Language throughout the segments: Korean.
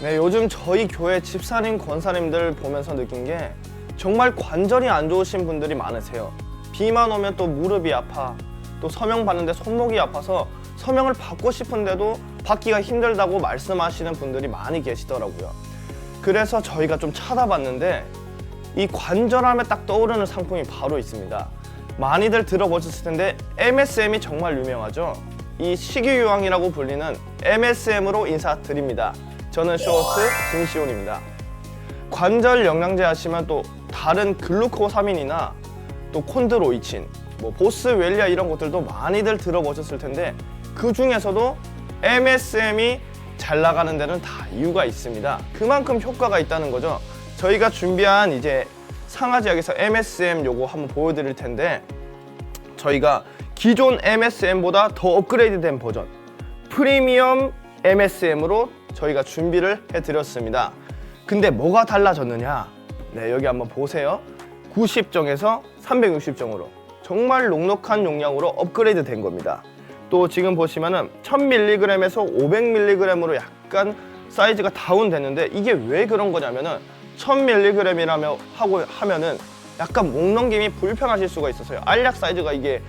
네, 요즘 저희 교회 집사님, 권사님들 보면서 느낀 게 정말 관절이 안 좋으신 분들이 많으세요. 비만 오면 또 무릎이 아파, 또 서명 받는데 손목이 아파서 서명을 받고 싶은데도 받기가 힘들다고 말씀하시는 분들이 많이 계시더라고요. 그래서 저희가 좀 찾아봤는데 이 관절하면 딱 떠오르는 상품이 바로 있습니다. 많이들 들어보셨을 텐데 MSM이 정말 유명하죠. 이 식이유황이라고 불리는 MSM으로 인사드립니다. 저는 쇼호스트 진시온입니다. 관절 영양제 하시면 또 다른 글루코사민이나 또 콘드로이친, 뭐 보스웰리아 이런 것들도 많이들 들어보셨을 텐데 그 중에서도 MSM이 잘 나가는 데는 다 이유가 있습니다. 그만큼 효과가 있다는 거죠. 저희가 준비한 이제 상하지역에서 MSM 요거 한번 보여드릴 텐데 저희가 기존 MSM보다 더 업그레이드된 버전 프리미엄 MSM으로 저희가 준비를 해드렸습니다. 근데 뭐가 달라졌느냐? 네, 여기 한번 보세요. 90정에서 360정으로 정말 넉넉한 용량으로 업그레이드 된 겁니다. 또 지금 보시면은 1000mg에서 500mg으로 약간 사이즈가 다운됐는데 이게 왜 그런 거냐면은 1000mg이라며 하고 하면은 약간 목 넘김이 불편하실 수가 있어서요. 알약 사이즈가 이게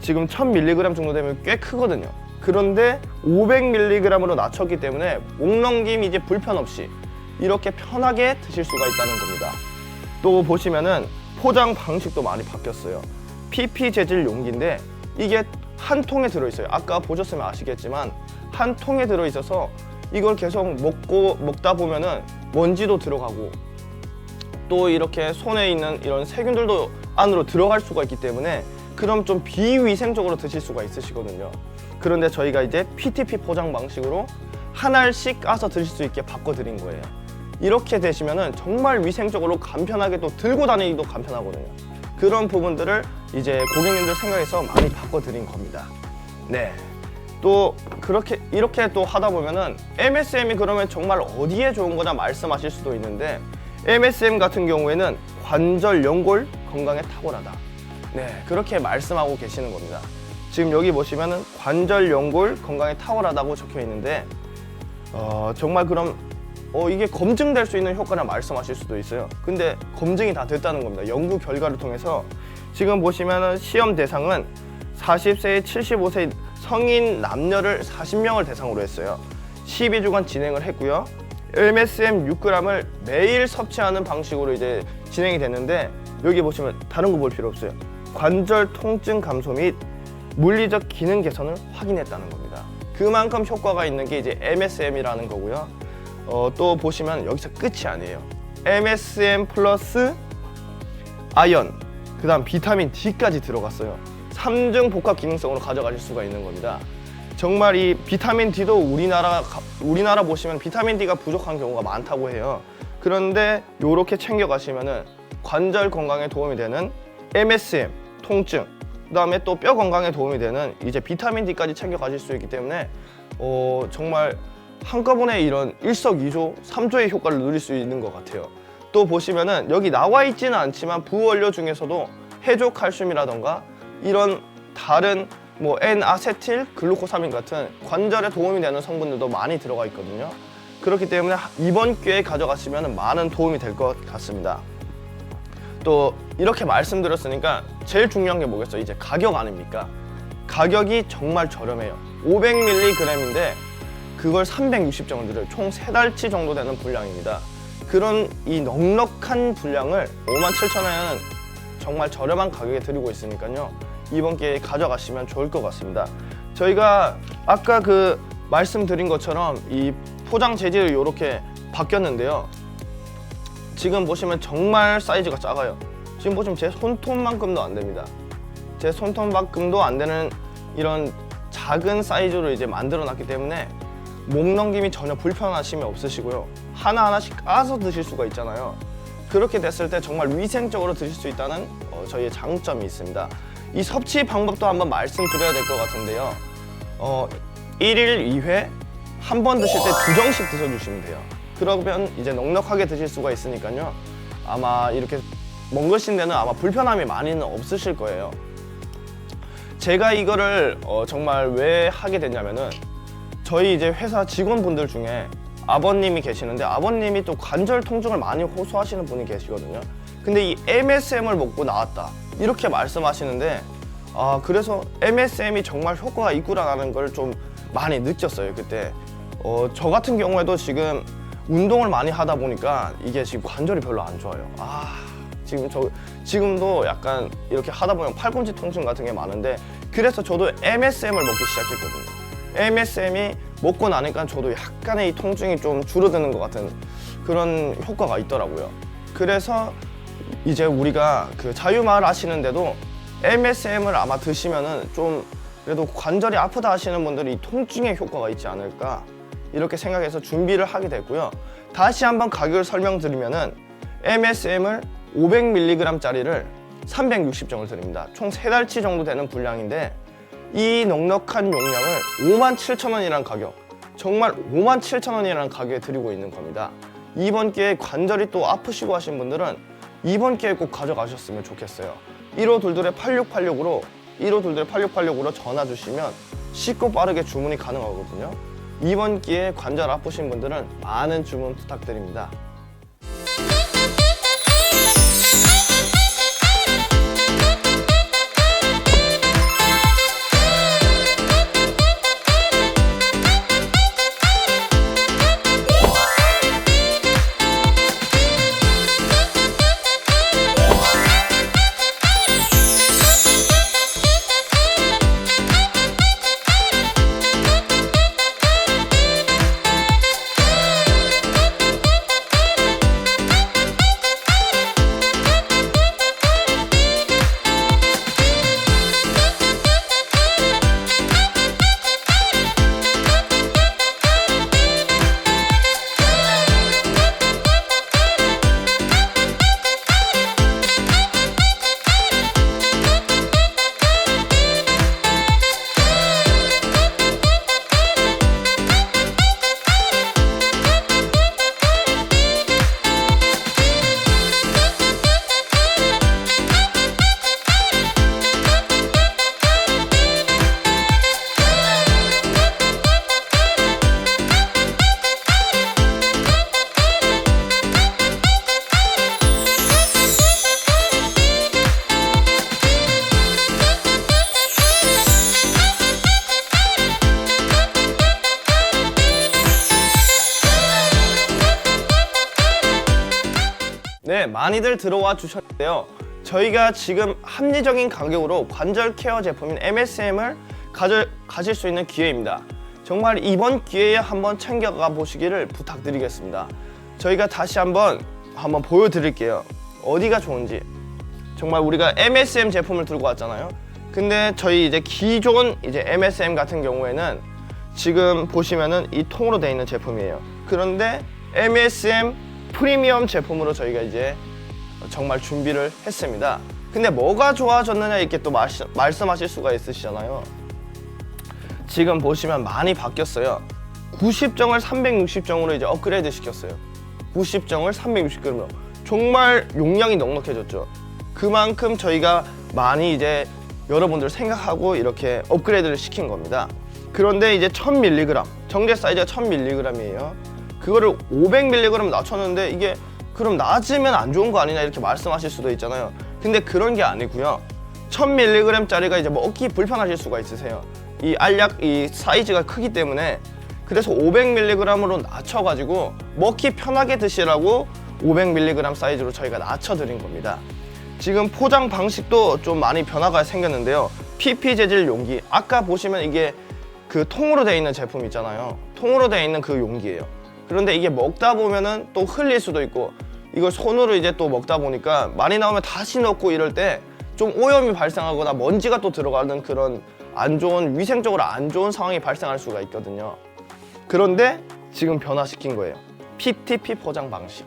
지금 1000mg 정도 되면 꽤 크거든요. 그런데 500mg으로 낮췄기 때문에 목 넘김이 이제 불편 없이 이렇게 편하게 드실 수가 있다는 겁니다. 또 보시면은 포장 방식도 많이 바뀌었어요. PP 재질 용기인데 이게 한 통에 들어있어요. 아까 보셨으면 아시겠지만 한 통에 들어있어서 이걸 계속 먹고 먹다 보면은 먼지도 들어가고 또 이렇게 손에 있는 이런 세균들도 안으로 들어갈 수가 있기 때문에 그럼 좀 비위생적으로 드실 수가 있으시거든요. 그런데 저희가 이제 PTP 포장 방식으로 한 알씩 까서 드실 수 있게 바꿔드린 거예요. 이렇게 되시면은 정말 위생적으로 간편하게 또 들고 다니기도 간편하거든요. 그런 부분들을 이제 고객님들 생각해서 많이 바꿔드린 겁니다. 네. 또 그렇게 이렇게 또 하다 보면은 MSM이 그러면 정말 어디에 좋은 거냐 말씀하실 수도 있는데 MSM 같은 경우에는 관절 연골 건강에 탁월하다. 네, 그렇게 말씀하고 계시는 겁니다. 지금 여기 보시면은 관절 연골 건강에 탁월하다고 적혀 있는데 어, 정말 그럼 어, 이게 검증될 수 있는 효과를 말씀하실 수도 있어요. 근데 검증이 다 됐다는 겁니다. 연구 결과를 통해서 지금 보시면은 시험 대상은 40세에 75세 성인 남녀를 40명을 대상으로 했어요. 12주간 진행을 했고요. MSM 6g을 매일 섭취하는 방식으로 이제 진행이 됐는데 여기 보시면 다른 거 볼 필요 없어요. 관절 통증 감소 및 물리적 기능 개선을 확인했다는 겁니다. 그만큼 효과가 있는 게 이제 MSM이라는 거고요. 어, 또 보시면 여기서 끝이 아니에요. MSM 플러스 아연, 그 다음 비타민 D까지 들어갔어요. 3중 복합 기능성으로 가져가실 수가 있는 겁니다. 정말 이 비타민 D도 우리나라, 우리나라 보시면 비타민 D가 부족한 경우가 많다고 해요. 그런데 이렇게 챙겨 가시면은 관절 건강에 도움이 되는 MSM, 통증, 그 다음에 또 뼈 건강에 도움이 되는 이제 비타민 D까지 챙겨 가실 수 있기 때문에 어, 정말 한꺼번에 이런 일석이조, 삼조의 효과를 누릴 수 있는 것 같아요. 또 보시면은 여기 나와 있지는 않지만 부원료 중에서도 해조 칼슘이라던가 이런 다른 뭐 N아세틸 글루코사민 같은 관절에 도움이 되는 성분들도 많이 들어가 있거든요. 그렇기 때문에 이번 기회에 가져가시면 많은 도움이 될 것 같습니다. 또 이렇게 말씀드렸으니까 제일 중요한 게 뭐겠어요? 이제 가격 아닙니까? 가격이 정말 저렴해요. 500mg인데 그걸 360정을 들여요. 총 3달치 정도 되는 분량입니다. 그런 이 넉넉한 분량을 57,000원에는 정말 저렴한 가격에 드리고 있으니까요. 이번 기회에 가져가시면 좋을 것 같습니다. 저희가 아까 그 말씀드린 것처럼 이 포장 재질이 이렇게 바뀌었는데요. 지금 보시면 정말 사이즈가 작아요. 지금 보시면 제 손톱만큼도 안 됩니다. 제 손톱만큼도 안 되는 이런 작은 사이즈로 이제 만들어 놨기 때문에 목 넘김이 전혀 불편하심이 없으시고요. 하나하나씩 까서 드실 수가 있잖아요. 그렇게 됐을 때 정말 위생적으로 드실 수 있다는 어, 저희의 장점이 있습니다. 이 섭취 방법도 한번 말씀드려야 될 것 같은데요. 어, 1일 2회 한 번 드실 때 두 정씩 드셔주시면 돼요. 그러면 이제 넉넉하게 드실 수가 있으니까요. 아마 이렇게 먹으신 데는 아마 불편함이 많이는 없으실 거예요. 제가 이거를 어, 정말 왜 하게 됐냐면은 저희 이제 회사 직원분들 중에 아버님이 계시는데 아버님이 또 관절 통증을 많이 호소하시는 분이 계시거든요. 근데 이 MSM을 먹고 나왔다 이렇게 말씀하시는데 아 그래서 MSM이 정말 효과가 있구나라는 걸 좀 많이 느꼈어요 그때. 어, 저 같은 경우에도 지금 운동을 많이 하다 보니까 이게 지금 관절이 별로 안 좋아요. 아 지금 저 지금도 약간 이렇게 하다 보면 팔꿈치 통증 같은 게 많은데 그래서 저도 MSM을 먹기 시작했거든요. MSM이 먹고 나니까 저도 약간의 이 통증이 좀 줄어드는 것 같은 그런 효과가 있더라고요. 그래서 이제 우리가 그 자유마을 하시는데도 MSM을 아마 드시면은 좀 그래도 관절이 아프다 하시는 분들이 이 통증에 효과가 있지 않을까 이렇게 생각해서 준비를 하게 됐고요. 다시 한번 가격을 설명드리면은 MSM을 500mg짜리를 360정을 드립니다. 총 세달치 정도 되는 분량인데 이 넉넉한 용량을 57,000원이라는 가격 정말 57,000원이라는 가격에 드리고 있는 겁니다. 이번 기회에 관절이 또 아프시고 하신 분들은 이번 기회에 꼭 가져가셨으면 좋겠어요. 1522의 8686으로 1522의 8686으로 전화 주시면 쉽고 빠르게 주문이 가능하거든요. 이번 기회에 관절 아프신 분들은 많은 주문 부탁드립니다. 많이들 들어와 주셨는데요. 저희가 지금 합리적인 가격으로 관절 케어 제품인 MSM을 가져, 가질 수 있는 기회입니다. 정말 이번 기회에 한번 챙겨가 보시기를 부탁드리겠습니다. 저희가 다시 한번 한번 보여드릴게요. 어디가 좋은지. 정말 우리가 MSM 제품을 들고 왔잖아요. 근데 저희 이제 기존 이제 MSM 같은 경우에는 지금 보시면은 이 통으로 되어 있는 제품이에요. 그런데 MSM 프리미엄 제품으로 저희가 이제 정말 준비를 했습니다. 근데 뭐가 좋아졌느냐 이렇게 또 말씀, 말씀하실 수가 있으시잖아요. 지금 보시면 많이 바뀌었어요. 90정을 360정으로 이제 업그레이드 시켰어요. 90정을 360정으로 정말 용량이 넉넉해졌죠. 그만큼 저희가 많이 이제 여러분들 생각하고 이렇게 업그레이드를 시킨 겁니다. 그런데 이제 1000mg 정제 사이즈가 1000mg이에요. 그거를 500mg 낮췄는데 이게 그럼 낮으면 안 좋은 거 아니냐 이렇게 말씀하실 수도 있잖아요. 근데 그런 게 아니고요. 1000mg짜리가 이제 먹기 불편하실 수가 있으세요. 이 알약 이 사이즈가 크기 때문에 그래서 500mg으로 낮춰가지고 먹기 편하게 드시라고 500mg 사이즈로 저희가 낮춰드린 겁니다. 지금 포장 방식도 좀 많이 변화가 생겼는데요. PP 재질 용기. 아까 보시면 이게 그 통으로 되어 있는 제품 있잖아요. 통으로 되어 있는 그 용기예요. 그런데 이게 먹다 보면은 또 흘릴 수도 있고 이걸 손으로 이제 또 먹다 보니까 많이 나오면 다시 넣고 이럴 때 좀 오염이 발생하거나 먼지가 또 들어가는 그런 안 좋은 위생적으로 안 좋은 상황이 발생할 수가 있거든요. 그런데 지금 변화시킨 거예요. PTP 포장 방식.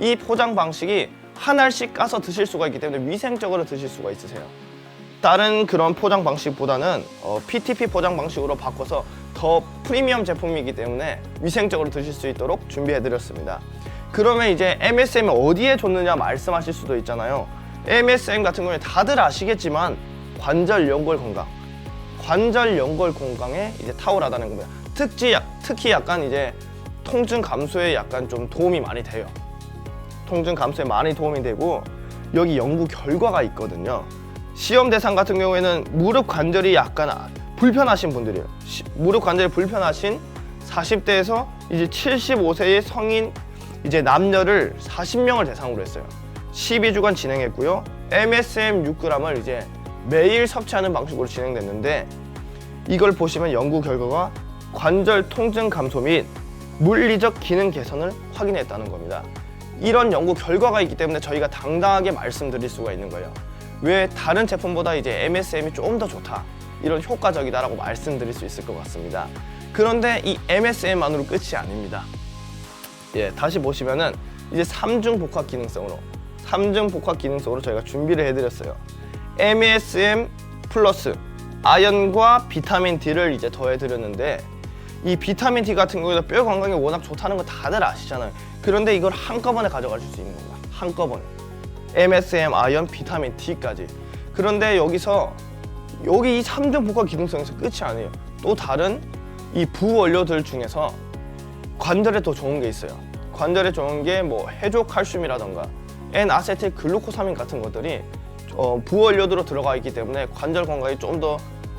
이 포장 방식이 한 알씩 까서 드실 수가 있기 때문에 위생적으로 드실 수가 있으세요. 다른 그런 포장 방식보다는 어, PTP 포장 방식으로 바꿔서 더 프리미엄 제품이기 때문에 위생적으로 드실 수 있도록 준비해 드렸습니다. 그러면 이제 MSM이 어디에 좋느냐 말씀하실 수도 있잖아요. MSM 같은 경우에 다들 아시겠지만 관절 연골 건강, 관절 연골 건강에 이제 탁월하다는 겁니다. 특히 특히 약간 이제 통증 감소에 약간 좀 도움이 많이 돼요. 통증 감소에 많이 도움이 되고 여기 연구 결과가 있거든요. 시험 대상 같은 경우에는 무릎 관절이 약간 아- 불편하신 분들이에요. 시- 무릎 관절이 불편하신 40대에서 이제 75세의 성인 이제 남녀를 40명을 대상으로 했어요. 12주간 진행했고요. MSM 6g을 이제 매일 섭취하는 방식으로 진행됐는데 이걸 보시면 연구 결과가 관절 통증 감소 및 물리적 기능 개선을 확인했다는 겁니다. 이런 연구 결과가 있기 때문에 저희가 당당하게 말씀드릴 수가 있는 거예요. 왜 다른 제품보다 이제 MSM이 좀더 좋다. 이런 효과적이다라고 말씀드릴 수 있을 것 같습니다. 그런데 이 MSM만으로 끝이 아닙니다. 예, 다시 보시면은 이제 삼중 복합 기능성으로 삼중 복합 기능성으로 저희가 준비를 해드렸어요. MSM 플러스 아연과 비타민 D를 이제 더해드렸는데 이 비타민 D 같은 경우에도 뼈 건강에 워낙 좋다는 거 다들 아시잖아요. 그런데 이걸 한꺼번에 가져가실 수 있는 겁니다. 한꺼번에. MSM, 아연, 비타민 D까지. 그런데 여기서 여기 이 3중 복합 기능성에서 끝이 아니에요. 또 다른 이 부원료들 중에서 관절에 더 좋은 게 있어요. 관절에 좋은 게 뭐 해조 칼슘이라던가 N아세틸 글루코사민 같은 것들이 어, 부원료들로 들어가 있기 때문에 관절 건강에 좀 더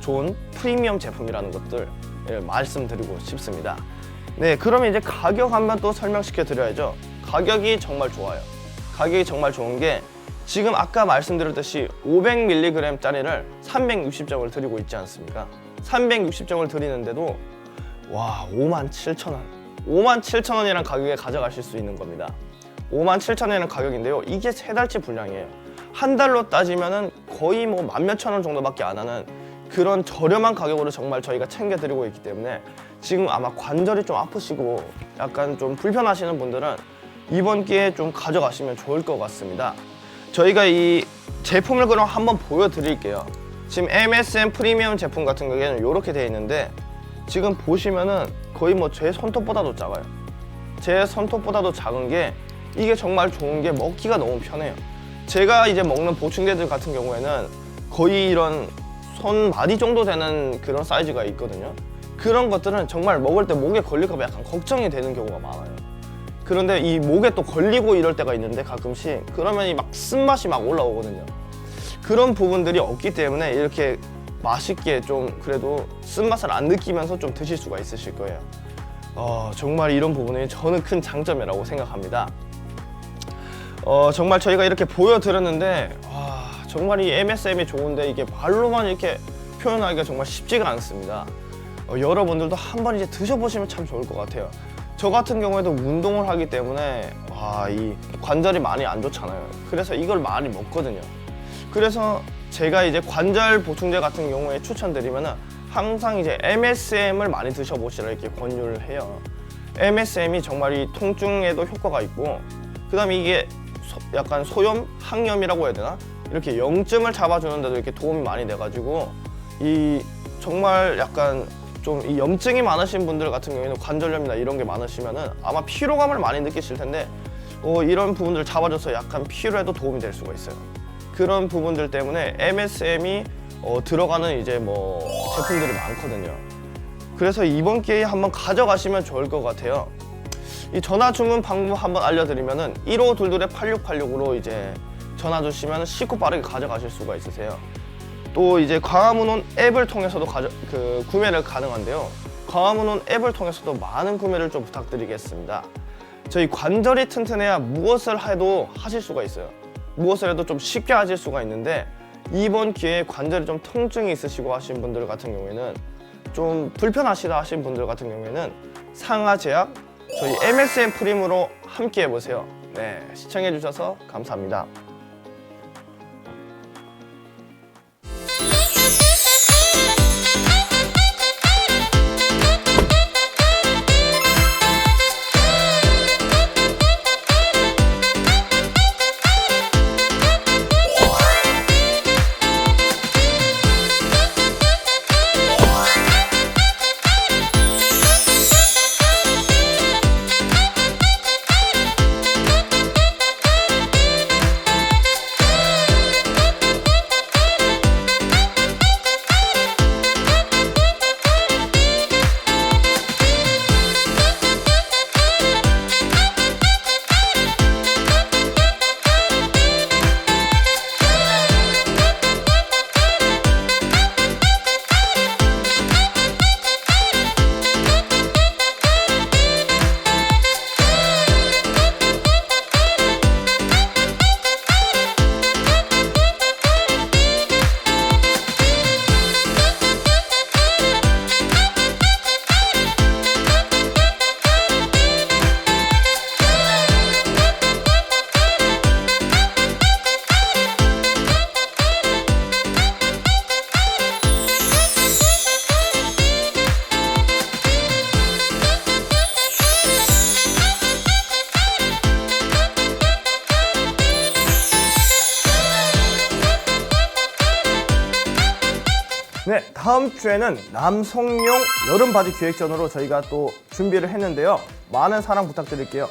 좋은 프리미엄 제품이라는 것들 예, 말씀드리고 싶습니다. 네, 그러면 이제 가격 한번 또 설명시켜 드려야죠. 가격이 정말 좋아요. 가격이 정말 좋은 게 지금 아까 말씀드렸듯이 500mg짜리를 360정을 드리고 있지 않습니까? 360정을 드리는데도 와 5만 7천 원. 5만 7천 원이란 가격에 가져가실 수 있는 겁니다. 5만 7천 원이라는 가격인데요. 이게 세 달치 분량이에요. 한 달로 따지면은 거의 뭐 만 몇천 원 정도밖에 안 하는 그런 저렴한 가격으로 정말 저희가 챙겨드리고 있기 때문에 지금 아마 관절이 좀 아프시고 약간 좀 불편하시는 분들은 이번 기회에 좀 가져가시면 좋을 것 같습니다 저희가 이 제품을 그럼 한번 보여드릴게요 지금 MSM 프리미엄 제품 같은 경우에는 이렇게 되어 있는데 지금 보시면은 거의 뭐 제 손톱보다도 작아요. 제 손톱보다도 작은 게 이게 정말 좋은 게 먹기가 너무 편해요. 제가 이제 먹는 보충제들 같은 경우에는 거의 이런 손 마디 정도 되는 그런 사이즈가 있거든요. 그런 것들은 정말 먹을 때 목에 걸릴까 봐 약간 걱정이 되는 경우가 많아요. 그런데 이 목에 또 걸리고 이럴 때가 있는데 가끔씩 그러면 이 막 쓴맛이 막 올라오거든요. 그런 부분들이 없기 때문에 이렇게 맛있게 좀 그래도 쓴맛을 안 느끼면서 좀 드실 수가 있으실 거예요. 어, 정말 이런 부분이 저는 큰 장점이라고 생각합니다. 어, 정말 저희가 이렇게 보여드렸는데 와, 정말 이 MSM이 좋은데 이게 말로만 이렇게 표현하기가 정말 쉽지가 않습니다. 어, 여러분들도 한번 이제 드셔보시면 참 좋을 것 같아요. 저 같은 경우에도 운동을 하기 때문에 와, 이 관절이 많이 안 좋잖아요. 그래서 이걸 많이 먹거든요. 그래서 제가 이제 관절 보충제 같은 경우에 추천드리면은 항상 이제 MSM을 많이 드셔보시라 이렇게 권유를 해요. MSM이 정말 이 통증에도 효과가 있고, 그 다음에 이게 소- 약간 소염, 항염이라고 해야 되나? 이렇게 염증을 잡아주는데도 이렇게 도움이 많이 돼가지고, 이 정말 약간 좀 이 염증이 많으신 분들 같은 경우에는 관절염이나 이런 게 많으시면은 아마 피로감을 많이 느끼실 텐데, 어, 이런 부분들 잡아줘서 약간 피로에도 도움이 될 수가 있어요. 그런 부분들 때문에 MSM이 어, 들어가는 이제 뭐 제품들이 많거든요. 그래서 이번 기회에 한번 가져가시면 좋을 것 같아요. 이 전화 주문 방법 한번 알려드리면은 1522의 8686으로 이제 전화 주시면 쉽고 빠르게 가져가실 수가 있으세요. 또 이제 광화문온 앱을 통해서도 가져, 그 구매를 가능한데요. 광화문온 앱을 통해서도 많은 구매를 좀 부탁드리겠습니다. 저희 관절이 튼튼해야 무엇을 해도 하실 수가 있어요. 무엇을 해도 좀 쉽게 하실 수가 있는데 이번 기회에 관절에 좀 통증이 있으시고 하신 분들 같은 경우에는 좀 불편하시다 하신 분들 같은 경우에는 상하제약 저희 MSM 프림으로 함께 해보세요. 네, 시청해 주셔서 감사합니다. 다음 주에는 남성용 여름 바지 기획전으로 저희가 또 준비를 했는데요. 많은 사랑 부탁드릴게요.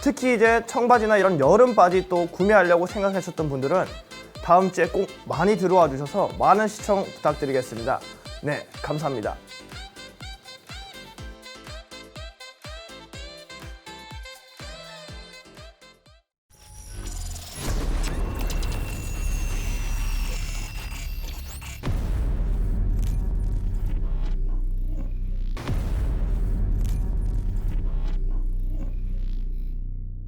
특히 이제 청바지나 이런 여름 바지 또 구매하려고 생각하셨던 분들은 다음 주에 꼭 많이 들어와 주셔서 많은 시청 부탁드리겠습니다. 네, 감사합니다.